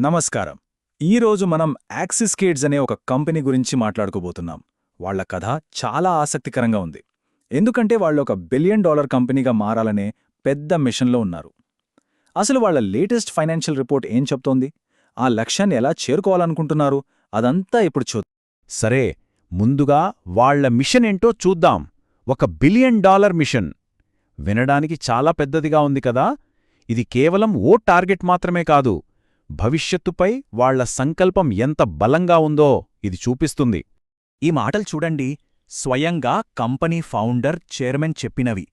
నమస్కారం. ఈరోజు మనం యాక్సిస్ కేడ్స్ అనే ఒక కంపెనీ గురించి మాట్లాడుకోబోతున్నాం. వాళ్ళ కథ చాలా ఆసక్తికరంగా ఉంది. ఎందుకంటే వాళ్ళు ఒక బిలియన్ డాలర్ కంపెనీగా మారాలనే పెద్ద మిషన్లో ఉన్నారు. అసలు వాళ్ళ లేటెస్ట్ ఫైనాన్షియల్ రిపోర్ట్ ఏం చెప్తోంది? ఆ లక్ష్యాన్ని ఎలా చేరుకోవాలనుకుంటున్నారు? అదంతా ఇప్పుడు చూ సరే ముందుగా వాళ్ళ మిషన్ ఏంటో చూద్దాం. ఒక బిలియన్ డాలర్ మిషన్. వినడానికి చాలా పెద్దదిగా ఉంది కదా? ఇది కేవలం ఓ టార్గెట్ మాత్రమే కాదు. భవిష్యత్తుపై వాళ్ళ సంకల్పం ఎంత బలంగా ఉందో ఇది చూపిస్తుంది. ఈ మాటలు చూడండి. స్వయంగా కంపెనీ ఫౌండర్ చైర్మన్ చెప్పినవి.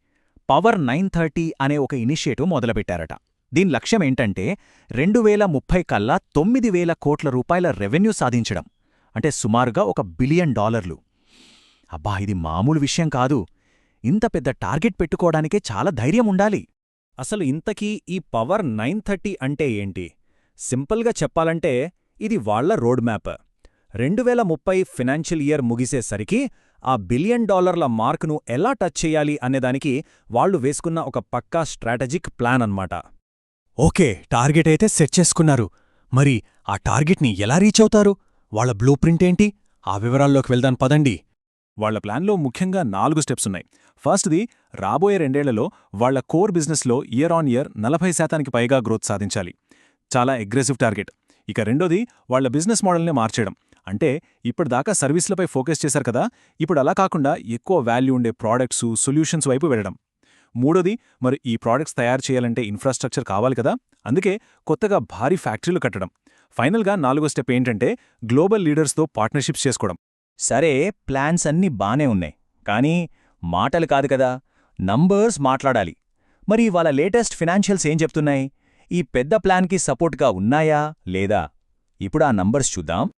పవర్ నైన్ థర్టీ అనే ఒక ఇనిషియేటివ్ మొదలుపెట్టారట. దీని లక్ష్యం ఏంటంటే రెండు వేల ముప్పై కల్లా తొమ్మిది వేల కోట్ల రూపాయల రెవెన్యూ సాధించడం. అంటే సుమారుగా ఒక బిలియన్ డాలర్లు. అబ్బా ఇది మామూలు విషయం కాదు. ఇంత పెద్ద టార్గెట్ పెట్టుకోవడానికే చాలా ధైర్యం ఉండాలి. అసలు ఇంతకీ ఈ పవర్ నైన్ థర్టీ అంటే ఏంటి? సింపుల్గా చెప్పాలంటే ఇది వాళ్ళ రోడ్ మ్యాప్. రెండు వేల ముప్పై ఫినాన్షియల్ ఇయర్ ముగిసేసరికి ఆ బిలియన్ డాలర్ల మార్కును ఎలా టచ్ చేయాలి అనేదానికి వాళ్ళు వేసుకున్న ఒక పక్కా స్ట్రాటజిక్ ప్లాన్ అన్నమాట. ఓకే టార్గెట్ అయితే సెట్ చేసుకున్నారు. మరి ఆ టార్గెట్ని ఎలా రీచ్ అవుతారు? వాళ్ళ బ్లూ ప్రింట్ ఏంటి? ఆ వివరాల్లోకి వెళ్దాం పదండి. వాళ్ళ ప్లాన్లో ముఖ్యంగా నాలుగు స్టెప్స్ ఉన్నాయి. ఫస్ట్ది రాబోయే రెండేళ్ళలో వాళ్ళ కోర్ బిజినెస్లో ఇయర్ ఆన్ ఇయర్ నలభై శాతానికి పైగా గ్రోత్ సాధించాలి. చాలా అగ్రెసివ్ టార్గెట్ ఇక రెండోది వాళ్ళ బిజినెస్ మోడల్ని మార్చేయడం. అంటే ఇప్పటిదాకా సర్వీసులపై ఫోకస్ చేశారు కదా ఇప్పుడు అలా కాకుండా ఎక్కువ వాల్యూ ఉండే ప్రోడక్ట్స్ సొల్యూషన్స్ వైపు వెళ్ళడం. మూడోది మరి ఈ ప్రోడక్ట్స్ తయారు చేయాలంటే ఇన్ఫ్రాస్ట్రక్చర్ కావాలి కదా అందుకే కొత్తగా భారీ ఫ్యాక్టరీలు కట్టడం. ఫైనల్గా నాలుగో స్టెప్ ఏంటంటే గ్లోబల్ లీడర్స్తో పార్ట్నర్షిప్స్ చేసుకోవడం. సరే ప్లాన్స్ అన్నీ బానే ఉన్నాయి కానీ మాటలు కాదు కదా నంబర్స్ మాట్లాడాలి. మరి వాళ్ళ లేటెస్ట్ ఫినాన్షియల్స్ ఏం చెప్తున్నాయి? ఈ పెద్ద ప్లాన్కి సపోర్ట్గా ఉన్నాయా? లేదా? ఇప్పుడు ఆ నంబర్స్ చూద్దాం.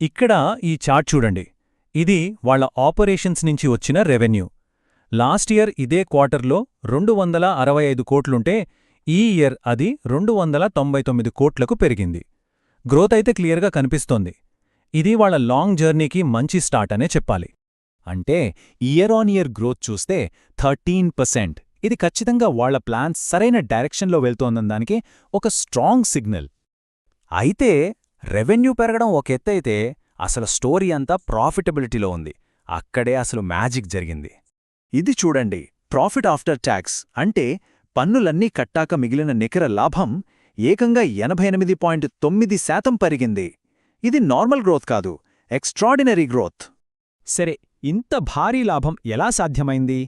ఇక్కడ ఈ చార్ట్ చూడండి. ఇది వాళ్ళ ఆపరేషన్స్ నుంచి వచ్చిన రెవెన్యూ. లాస్ట్ ఇయర్ ఇదే క్వార్టర్లో రెండు వందల అరవై ఐదు కోట్లుంటే ఈ ఇయర్ అది రెండు వందల తొంభై తొమ్మిది కోట్లకు పెరిగింది. గ్రోత్ అయితే క్లియర్గా కనిపిస్తోంది. ఇది వాళ్ళ లాంగ్ జర్నీకి మంచి స్టార్ట్ అనే చెప్పాలి. అంటే ఇయర్ ఆన్ ఇయర్ గ్రోత్ చూస్తే థర్టీన్ పర్సెంట్. ఇది ఖచ్చితంగా వాళ్ళ ప్లాన్ సరైన డైరెక్షన్లో వెళ్తోందనడానికి ఒక స్ట్రాంగ్ సిగ్నల్. అయితే రెవెన్యూ పెరగడం ఒక ఎత్తైతే అసలు స్టోరీ అంతా ప్రాఫిటబిలిటీలో ఉంది. అక్కడే అసలు మ్యాజిక్ జరిగింది. ఇది చూడండి ప్రాఫిట్ ఆఫ్టర్ ట్యాక్స్ అంటే పన్నులన్నీ కట్టాక మిగిలిన నికర లాభం ఏకంగా ఎనభై ఎనిమిది పాయింట్ తొమ్మిది శాతం పెరిగింది. ఇది నార్మల్ గ్రోత్ కాదు ఎక్స్ట్రాడినరీ గ్రోత్. సరే ఇంత భారీ లాభం ఎలా సాధ్యమైంది?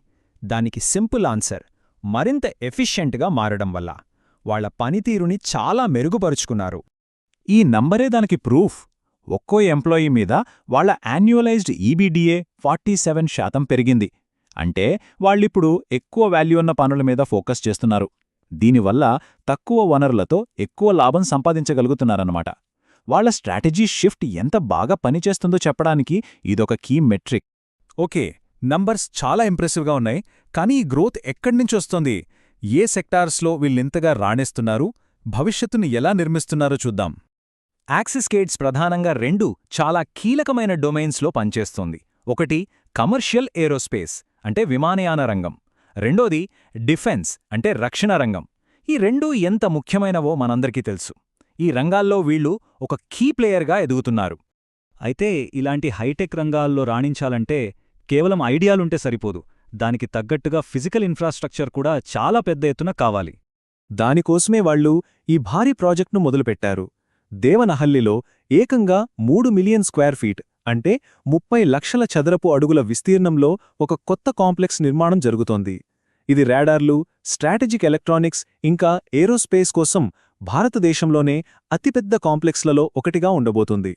దానికి సింపుల్ ఆన్సర్ మరింత ఎఫిషియెంట్గా మారడం వల్ల. వాళ్ళ పనితీరుని చాలా మెరుగుపరుచుకున్నారు. ఈ నంబరే దానికి ప్రూఫ్. ఒక్కో ఎంప్లాయీ మీద వాళ్ళ యాన్యువలైజ్డ్ ఈబీడీఏ ఫార్టీ సెవెన్ శాతం పెరిగింది. అంటే వాళ్ళిప్పుడు ఎక్కువ వాల్యూ ఉన్న పనుల మీద ఫోకస్ చేస్తున్నారు. దీనివల్ల తక్కువ వనరులతో ఎక్కువ లాభం సంపాదించగలుగుతున్నారన్నమాట. వాళ్ళ స్ట్రాటజీ షిఫ్ట్ ఎంత బాగా పనిచేస్తుందో చెప్పడానికి ఇదొక కీ మెట్రిక్. ఓకే నంబర్స్ చాలా ఇంప్రెసివ్గా ఉన్నాయి. కానీ ఈ గ్రోత్ ఎక్కడ్నించొస్తోంది ఏ సెక్టార్స్లో వీళ్ళింతగా రాణిస్తున్నారు? భవిష్యత్తుని ఎలా నిర్మిస్తున్నారో చూద్దాం. యాక్సిస్ కేడ్స్ ప్రధానంగా రెండు చాలా కీలకమైన డొమైన్స్లో పనిచేస్తోంది. ఒకటి కమర్షియల్ ఏరోస్పేస్ అంటే విమానయాన రంగం. రెండోది డిఫెన్స్ అంటే రక్షణ రంగం. ఈ రెండూ ఎంత ముఖ్యమైనవో మనందరికీ తెలుసు. ఈ రంగాల్లో వీళ్ళు ఒక కీ ప్లేయర్గా ఎదుగుతున్నారు. అయితే ఇలాంటి హైటెక్ రంగాల్లో రాణించాలంటే కేవలం ఐడియాలుంటే సరిపోదు. దానికి తగ్గట్టుగా ఫిజికల్ ఇన్ఫ్రాస్ట్రక్చర్ కూడా చాలా పెద్ద ఎత్తున కావాలి. దానికోసమే వాళ్ళు ఈ భారీ ప్రాజెక్ట్ను మొదలుపెట్టారు. దేవనహల్లిలో ఏకంగా మూడు మిలియన్ స్క్వేర్ ఫీట్ అంటే ముప్పై లక్షల చదరపు అడుగుల విస్తీర్ణంలో ఒక కొత్త కాంప్లెక్స్ నిర్మాణం జరుగుతోంది. ఇది రాడార్లు స్ట్రాటజిక్ ఎలక్ట్రానిక్స్ ఇంకా ఏరోస్పేస్ కోసం భారతదేశంలోనే అతిపెద్ద కాంప్లెక్స్లలో ఒకటిగా ఉండబోతుంది.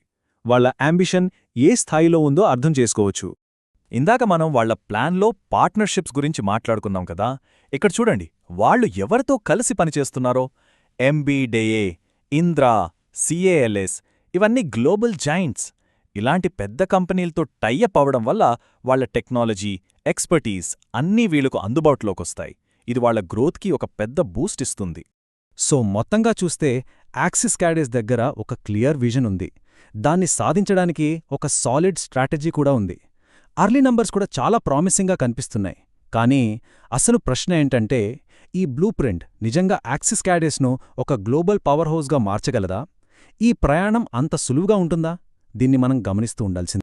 వాళ్ళ అంబిషన్ ఏ స్థాయిలో ఉందో అర్థం చేసుకోవచ్చు. ఇందాక మనం వాళ్ళ ప్లాన్లో పార్ట్నర్షిప్స్ గురించి మాట్లాడుకున్నాం కదా ఇక్కడ చూడండి వాళ్ళు ఎవరితో కలిసి పనిచేస్తున్నారో? ఎంబీడేఏ ఇంద్రా సిఏఎల్ఎస్ ఇవన్నీ గ్లోబల్ జాయింట్స్. ఇలాంటి పెద్ద కంపెనీలతో టైఅప్ అవడం వల్ల వాళ్ళ టెక్నాలజీ ఎక్స్పర్టీస్ అన్నీ వీళ్ళకు అందుబాటులోకొస్తాయి. ఇది వాళ్ళ గ్రోత్కి ఒక పెద్ద బూస్ట్ ఇస్తుంది. సో మొత్తంగా చూస్తే యాక్సిస్ క్యాడేస్ దగ్గర ఒక క్లియర్ విజన్ ఉంది. దాన్ని సాధించడానికి ఒక సాలిడ్ స్ట్రాటజీ కూడా ఉంది. అర్లీ నంబర్స్ కూడా చాలా ప్రామిసింగ్గా కనిపిస్తున్నాయి. కానీ అసలు ప్రశ్న ఏంటంటే ఈ బ్లూ ప్రింట్ నిజంగా యాక్సిస్ క్యాడేస్ను ఒక గ్లోబల్ పవర్ హౌస్గా మార్చగలదా? ఈ ప్రయాణం అంత సులువుగా ఉంటుందా? దీన్ని మనం గమనిస్తూ ఉండాల్సింది.